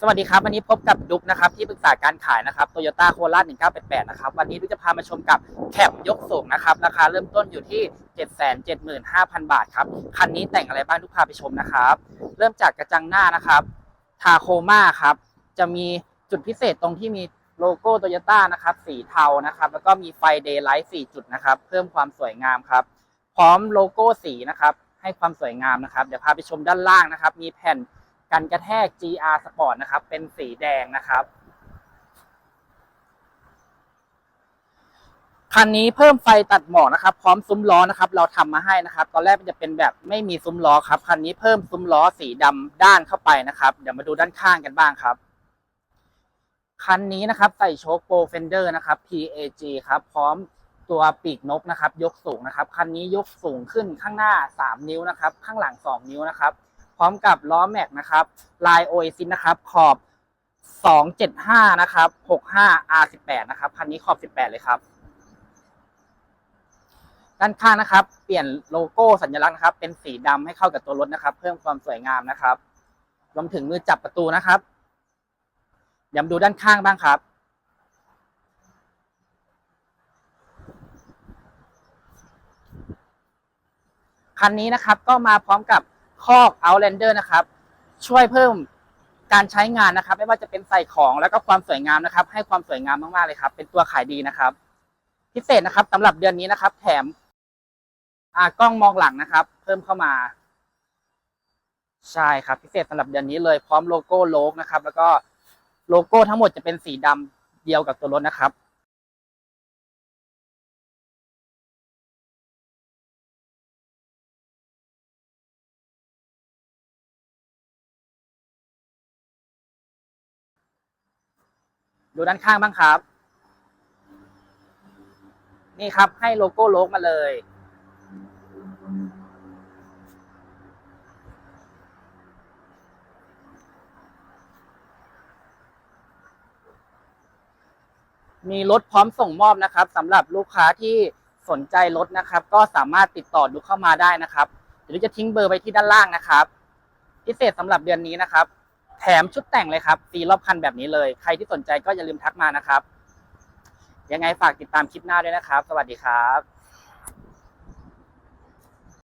สวัสดีครับ วันนี้พบกับดุ๊กนะครับที่ปรึกษาการขายนะครับโตโยต้าโคราช1988 นะครับ วันนี้ดุ๊กจะพามาชมกับแคปยกสูงนะครับ ราคาเริ่มต้นอยู่ที่ 775,000 บาทครับ คันนี้แต่งอะไรบ้างดุ๊กพาไปชมนะครับ เริ่มจากกระจังหน้านะครับทาโคมาครับ จะมีจุดพิเศษตรงที่มีโลโก้โตโยต้านะครับสีเทานะครับ แล้วก็มีไฟเดย์ไลท์4จุดนะครับ เพิ่มความสวยงามครับ พร้อมโลโก้สีนะครับ ให้ความสวยงามนะครับ เดี๋ยวพาไปชมด้านล่างนะครับ มีแผ่น กันกระแทก GR Sport นะครับ เป็นสีแดงนะครับ คันนี้เพิ่มไฟตัดหมอกนะครับ พร้อมซุ้มล้อนะครับ เราทำมาให้นะครับ ตอนแรกมันจะเป็นแบบไม่มีซุ้มล้อครับ คันนี้เพิ่มซุ้มล้อสีดำด้านเข้าไปนะครับ เดี๋ยวมาดูด้านข้างกันบ้างครับ คันนี้นะครับใส่โชคโปรเฟนเดอร์นะครับ PAG ครับ พร้อมตัวปีกนกนะครับ ยกสูงนะครับ คันนี้ยกสูงขึ้นข้างหน้า 3 นิ้วนะครับ ข้างหลัง 2 นิ้วนะครับ ร้อมกับล้อแม็กนะครับลายโอเอซินนะครับ ขอบ 275 นะครับ 65 R18 นะครับคันนี้ขอบ 18 เลยครับ ด้านข้างนะครับ เปลี่ยนโลโก้สัญลักษณ์นะครับ เป็นสีดำให้เข้ากับตัวรถนะครับ เพิ่มความสวยงามนะครับรวมถึงมือจับประตูนะครับเดี๋ยวมาดูด้านข้างบ้างครับคันนี้นะครับก็มาพร้อมกับ คอก Outlander นะครับ ช่วยเพิ่มการใช้งานนะครับ ไม่ว่าจะเป็นใส่ของแล้วก็ความสวยงามนะครับ ให้ความสวยงามมากๆเลยครับ เป็นตัวขายดีนะครับ พิเศษนะครับสำหรับเดือนนี้นะครับ แถมอ่ากล้องมองหลังนะครับ เพิ่มเข้ามา ใช่ครับ พิเศษสำหรับเดือนนี้เลยพร้อมโลโก้โลกนะครับ แล้วก็โลโก้ทั้งหมดจะเป็นสีดำเดียวกับตัวรถนะครับ ดูด้านข้างบ้างครับ นี่ครับให้โลโก้โลกมาเลย มีรถพร้อมส่งมอบนะครับสำหรับลูกค้าที่สนใจรถนะครับ ก็สามารถติดต่อดูเข้ามาได้นะครับเดี๋ยวจะทิ้งเบอร์ไว้ที่ด้านล่างนะครับ พิเศษสำหรับเดือนนี้นะครับ แถมชุดแต่งเลยครับฟรีรอบคันแบบนี้เลย ใครที่สนใจก็อย่าลืมทักมานะครับ ยังไงฝากติดตามคลิปหน้าด้วยนะครับ สวัสดีครับ